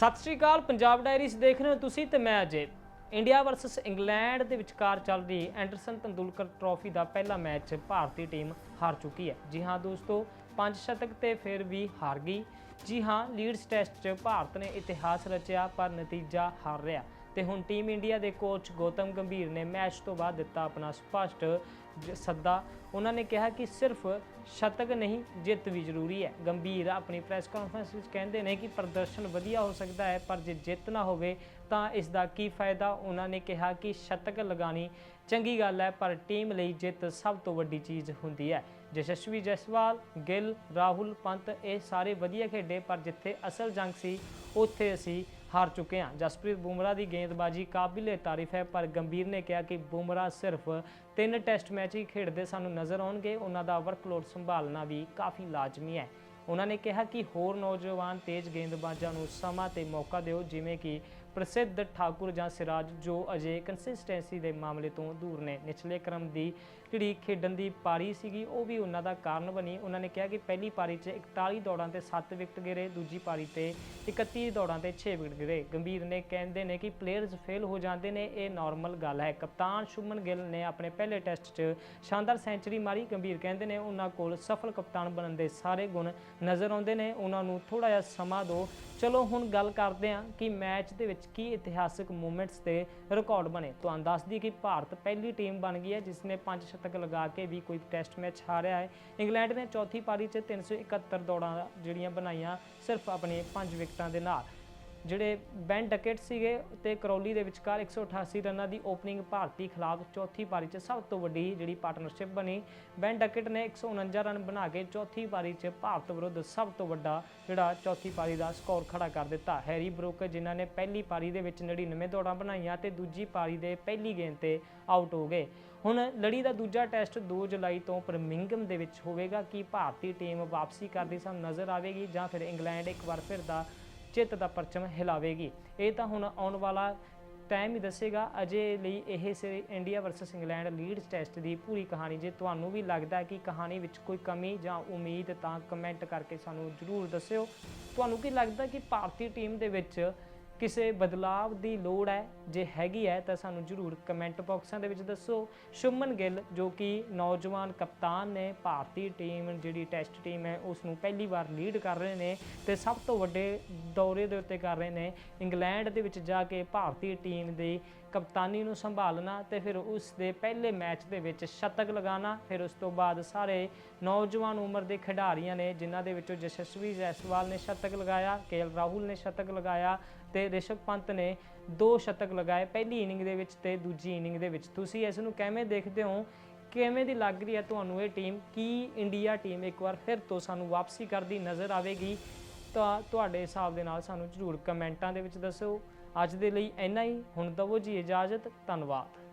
ਸਤਿ ਸ਼੍ਰੀ ਅਕਾਲ, ਪੰਜਾਬ ਡਾਇਰੀਜ਼ ਦੇਖ ਰਹੇ ਹੋ ਤੁਸੀਂ ਤੇ ਮੈਂ ਅਜੇ। ਇੰਡੀਆ ਵਰਸਸ ਇੰਗਲੈਂਡ ਦੇ ਵਿਚਕਾਰ ਚੱਲ ਰਹੀ ਐਂਡਰਸਨ ਤੰਦੂਲਕਰ ਟਰਾਫੀ ਦਾ ਪਹਿਲਾ ਮੈਚ ਭਾਰਤੀ ਟੀਮ ਹਾਰ ਚੁੱਕੀ ਹੈ। ਜੀ ਹਾਂ ਦੋਸਤੋ, ਪੰਜ ਸ਼ਤਕ ਤੇ ਫਿਰ ਵੀ ਹਾਰ ਗਈ। ਜੀ ਹਾਂ ਲੀਡਸ ਟੈਸਟ 'ਚ ਭਾਰਤ ਨੇ ਇਤਿਹਾਸ ਰਚਿਆ ਪਰ ਨਤੀਜਾ ਹਾਰ ਰਿਹਾ। ਤੇ ਹੁਣ ਟੀਮ ਇੰਡੀਆ ਦੇ ਕੋਚ ਗੌਤਮ ਗੰਭੀਰ ਨੇ ਮੈਚ ਤੋਂ ਬਾਅਦ ਦਿੱਤਾ ਆਪਣਾ ਸਪਸ਼ਟ ਸੱਦਾ। ਉਹਨਾਂ ਨੇ ਕਿਹਾ ਕਿ ਸਿਰਫ ਸ਼ਤਕ ਨਹੀਂ, ਜਿੱਤ ਵੀ ਜ਼ਰੂਰੀ ਹੈ। ਗੰਭੀਰ ਆਪਣੀ ਪ੍ਰੈਸ ਕਾਨਫਰੰਸ ਵਿੱਚ ਕਹਿੰਦੇ ਨੇ ਕਿ ਪ੍ਰਦਰਸ਼ਨ ਵਧੀਆ ਹੋ ਸਕਦਾ ਹੈ, ਪਰ ਜੇ ਜਿੱਤ ਨਾ ਹੋਵੇ ਤਾਂ ਇਸ ਦਾ ਕੀ ਫਾਇਦਾ? ਉਹਨਾਂ ਨੇ ਕਿਹਾ ਕਿ ਸ਼ਤਕ ਲਗਾਣੀ ਚੰਗੀ ਗੱਲ ਹੈ, ਪਰ ਟੀਮ ਲਈ ਜਿੱਤ ਸਭ ਤੋਂ ਵੱਡੀ ਚੀਜ਼ ਹੁੰਦੀ ਹੈ। ਯਸ਼ਸਵੀ ਜਸਵਾਲ, ਗਿੱਲ, ਰਾਹੁਲ ਪੰਤ, ਇਹ ਸਾਰੇ ਵਧੀਆ ਖੇਡੇ, ਪਰ ਜਿੱਥੇ ਅਸਲ ਜੰਗ ਸੀ, ਉੱਥੇ ਅਸੀਂ ਹਾਰ ਚੁੱਕੇ ਹਾਂ। ਜਸਪ੍ਰੀਤ ਬੁਮਰਾਹ ਦੀ ਗੇਂਦਬਾਜ਼ੀ ਕਾਬਿਲੇ ਤਾਰੀਫ ਹੈ, ਪਰ ਗੰਭੀਰ ਨੇ ਕਿਹਾ ਕਿ ਬੁਮਰਾਹ ਸਿਰਫ ਤਿੰਨ ਟੈਸਟ ਮੈਚ ਹੀ ਖੇਡਦੇ ਸਾਨੂੰ ਨਜ਼ਰ ਆਉਣਗੇ। ਉਹਨਾਂ ਦਾ ਵਰਕਲੋਡ ਸੰਭਾਲਣਾ ਵੀ ਕਾਫੀ ਲਾਜ਼ਮੀ ਹੈ। ਉਹਨਾਂ ਨੇ ਕਿਹਾ ਕਿ ਹੋਰ ਨੌਜਵਾਨ ਤੇਜ਼ ਗੇਂਦਬਾਜ਼ਾਂ ਨੂੰ ਸਮਾਂ ਤੇ ਮੌਕਾ ਦਿਓ, ਜਿਵੇਂ ਕਿ ਪ੍ਰਸਿੱਧ ਠਾਕੁਰ ਜਾਂ ਸਿਰਾਜ ਜੋ ਅਜੇ ਕੰਸਿਸਟੈਂਸੀ ਦੇ ਮਾਮਲੇ ਤੋਂ ਦੂਰ ਨੇ। ਨਿਚਲੇ ਕ੍ਰਮ ਦੀ ਜਿਹੜੀ ਖੇਡਣ ਦੀ ਪਾਰੀ ਸੀਗੀ, ਉਹ ਵੀ ਉਹਨਾਂ ਦਾ ਕਾਰਨ ਬਣੀ। ਉਹਨਾਂ ਨੇ ਕਿਹਾ ਕਿ ਪਹਿਲੀ ਪਾਰੀ 'ਚ 41 ਦੌੜਾਂ ਤੇ 7 ਵਿਕਟ ਗਿਰੇ, ਦੂਜੀ ਪਾਰੀ ਤੇ 31 ਦੌੜਾਂ ਤੇ 6 ਵਿਕਟ ਗਿਰੇ। ਗੰਭੀਰ ਨੇ ਕਹਿੰਦੇ ਨੇ ਕਿ ਪਲੇਅਰਸ ਫੇਲ ਹੋ ਜਾਂਦੇ ਨੇ, ਇਹ ਨਾਰਮਲ ਗੱਲ ਹੈ। ਕਪਤਾਨ ਸ਼ੁਭਮਨ ਗਿੱਲ ਨੇ ਆਪਣੇ ਪਹਿਲੇ ਟੈਸਟ 'ਚ ਸ਼ਾਨਦਾਰ ਸੈਂਚਰੀ ਮਾਰੀ। ਗੰਭੀਰ ਕਹਿੰਦੇ ਨੇ, ਉਹਨਾਂ ਕੋਲ ਸਫਲ ਕਪਤਾਨ ਬਣਨ ਦੇ ਸਾਰੇ ਗੁਣ ਨਜ਼ਰ ਆਉਂਦੇ ਨੇ। ਉਹਨਾਂ ਨੂੰ ਥੋੜਾ ਜਿਹਾ ਸਮਾਂ ਦਿਓ। ਚਲੋ ਹੁਣ ਗੱਲ ਕਰਦੇ ਹਾਂ ਕਿ ਮੈਚ ਦੇ ਵਿੱਚ ਕੀ ਇਤਿਹਾਸਕ ਮੂਮੈਂਟਸ ਤੇ ਰਿਕਾਰਡ ਬਣੇ। ਤੁਹਾਨੂੰ ਦੱਸ ਦਈਏ ਕਿ ਭਾਰਤ ਪਹਿਲੀ ਟੀਮ ਬਣ ਗਈ ਹੈ ਜਿਸ ਨੇ ਪੰਜ ਸ਼ਤਕ ਲਗਾ ਕੇ ਵੀ ਕੋਈ ਟੈਸਟ ਮੈਚ ਹਾਰਿਆ ਹੈ। ਇੰਗਲੈਂਡ ਨੇ ਚੌਥੀ ਪਾਰੀ 'ਚ 371 ਦੌੜਾਂ ਜਿਹੜੀਆਂ ਬਣਾਈਆਂ ਸਿਰਫ ਆਪਣੇ ਪੰਜ ਵਿਕਟਾਂ ਦੇ ਨਾਲ। ਜਿਹੜੇ ਬੈਨ ਡਕੇਟ ਸੀਗੇ ਤੇ ਕਰੌਲੀ ਦੇ ਵਿਚਕਾਰ 188 ਰਨਾਂ ਦੀ ਓਪਨਿੰਗ ਭਾਰਤੀ ਖਿਲਾਫ ਚੌਥੀ ਪਾਰੀ 'ਚ ਸਭ ਤੋਂ ਵੱਡੀ ਜਿਹੜੀ ਪਾਰਟਨਰਸ਼ਿਪ ਬਣੀ। ਬੈਨ ਡਕੇਟ ਨੇ 149 ਰਨ ਬਣਾ ਕੇ ਚੌਥੀ ਪਾਰੀ 'ਚ ਭਾਰਤ ਵਿਰੁੱਧ ਸਭ ਤੋਂ ਵੱਡਾ ਜਿਹੜਾ ਚੌਥੀ ਪਾਰੀ ਦਾ ਸਕੋਰ ਖੜਾ ਕਰ ਦਿੱਤਾ। ਹੈਰੀ ਬਰੋਕ, ਜਿਨ੍ਹਾਂ ਨੇ ਪਹਿਲੀ ਪਾਰੀ ਦੇ ਵਿੱਚ 99 ਦੌੜਾਂ ਬਣਾਈਆਂ ਤੇ ਦੂਜੀ ਪਾਰੀ ਦੇ ਪਹਿਲੀ ਗੇਂਦ ਤੇ ਆਊਟ ਹੋ ਗਏ। ਹੁਣ ਲੜੀ ਦਾ ਦੂਜਾ ਟੈਸਟ 2 ਜੁਲਾਈ ਤੋਂ ਬਰਮਿੰਗਮ ਦੇ ਵਿੱਚ ਹੋਵੇਗਾ ਕਿ ਭਾਰਤੀ ਟੀਮ ਵਾਪਸੀ ਕਰਦੀ ਸਾਨੂੰ ਨਜ਼ਰ ਆਵੇਗੀ ਜਾਂ ਫਿਰ ਇੰਗਲੈਂਡ ਇੱਕ ਵਾਰ ਫਿਰ ਦਾ ਚਿੱਤ ਦਾ ਪਰਚਮ ਹਿਲਾਵੇਗੀ। ਇਹ ਤਾਂ ਹੁਣ ਆਉਣ ਵਾਲਾ ਟਾਈਮ ਹੀ ਦੱਸੇਗਾ। ਅਜੇ ਲਈ ਇਹ ਸਿਰ India versus England Leeds test ਦੀ ਪੂਰੀ ਕਹਾਣੀ। ਜੇ ਤੁਹਾਨੂੰ ਵੀ ਲੱਗਦਾ ਕਿ ਕਹਾਣੀ ਵਿੱਚ ਕੋਈ ਕਮੀ ਜਾਂ ਉਮੀਦ ਤਾਂ ਕਮੈਂਟ ਕਰਕੇ ਸਾਨੂੰ ਜਰੂਰ ਦੱਸਿਓ। ਤੁਹਾਨੂੰ ਕੀ ਲੱਗਦਾ ਕਿ ਭਾਰਤੀ ਟੀਮ ਦੇ ਵਿੱਚ ਕਿਸੇ ਬਦਲਾਵ ਦੀ ਲੋੜ ਹੈ, ਜੇ ਹੈਗੀ ਹੈ, ਤਾਂ ਸਾਨੂੰ ਜਰੂਰ ਕਮੈਂਟ ਬਾਕਸਾਂ ਦੇ ਵਿੱਚ ਦੱਸੋ। ਸ਼ੁਮਨ ਗਿੱਲ, ਜੋ ਕਿ ਨੌਜਵਾਨ ਕਪਤਾਨ ਨੇ, ਭਾਰਤੀ ਟੀਮ ਜਿਹੜੀ ਟੈਸਟ ਟੀਮ ਹੈ ਉਸ ਨੂੰ ਪਹਿਲੀ ਵਾਰ ਲੀਡ ਕਰ ਰਹੇ ਨੇ ਤੇ ਸਭ ਤੋਂ ਵੱਡੇ ਦੌਰੇ ਦੇ ਉੱਤੇ ਕਰ ਰਹੇ ਨੇ। ਇੰਗਲੈਂਡ ਦੇ ਵਿੱਚ ਜਾ ਕੇ ਭਾਰਤੀ ਟੀਮ ਦੇ ਕਪਤਾਨੀ ਨੂੰ ਸੰਭਾਲਣਾ ਤੇ ਫਿਰ ਉਸ ਦੇ ਪਹਿਲੇ ਮੈਚ ਦੇ ਵਿੱਚ ਸ਼ਤਕ ਲਗਾਉਣਾ, ਫਿਰ ਉਸ ਤੋਂ ਬਾਅਦ ਸਾਰੇ ਨੌਜਵਾਨ ਉਮਰ ਦੇ ਖਿਡਾਰੀਆਂ ਨੇ, ਜਿਨ੍ਹਾਂ ਦੇ ਵਿੱਚੋਂ ਯਸ਼ਸਵੀ ਜੈਸਵਾਲ ਨੇ ਸ਼ਤਕ ਲਗਾਇਆ ਕੇਐਲ ਰਾਹੁਲ ਨੇ ਸ਼ਤਕ ਲਗਾਇਆ ਤੇ ਰਿਸ਼ਭ ਪੰਤ ਨੇ ਦੋ ਸ਼ਤਕ ਲਗਾਏ, ਪਹਿਲੀ ਇਨਿੰਗ ਦੇ ਵਿੱਚ ਤੇ ਦੂਜੀ ਇਨਿੰਗ ਦੇ ਵਿੱਚ। ਤੁਸੀਂ ਇਸ ਨੂੰ ਕਿਵੇਂ ਦੇਖਦੇ ਹੋ? ਕਿਵੇਂ ਦੀ ਲੱਗ ਰਹੀ ਹੈ ਤੁਹਾਨੂੰ ਇਹ ਟੀਮ? ਕੀ ਇੰਡੀਆ ਟੀਮ ਇੱਕ ਵਾਰ ਫਿਰ ਤੋਂ ਸਾਨੂੰ ਵਾਪਸੀ ਕਰਦੀ ਨਜ਼ਰ ਆਵੇਗੀ? ਤਾਂ ਤੁਹਾਡੇ ਹਿਸਾਬ ਦੇ ਨਾਲ ਸਾਨੂੰ ਜਰੂਰ ਕਮੈਂਟਾਂ ਦੇ ਵਿੱਚ ਦੱਸੋ। ਅੱਜ ਦੇ ਲਈ ਇੰਨਾ ਹੀ। ਹੁਣ ਦਵੋ ਜੀ ਇਜਾਜ਼ਤ ਧੰਨਵਾਦ।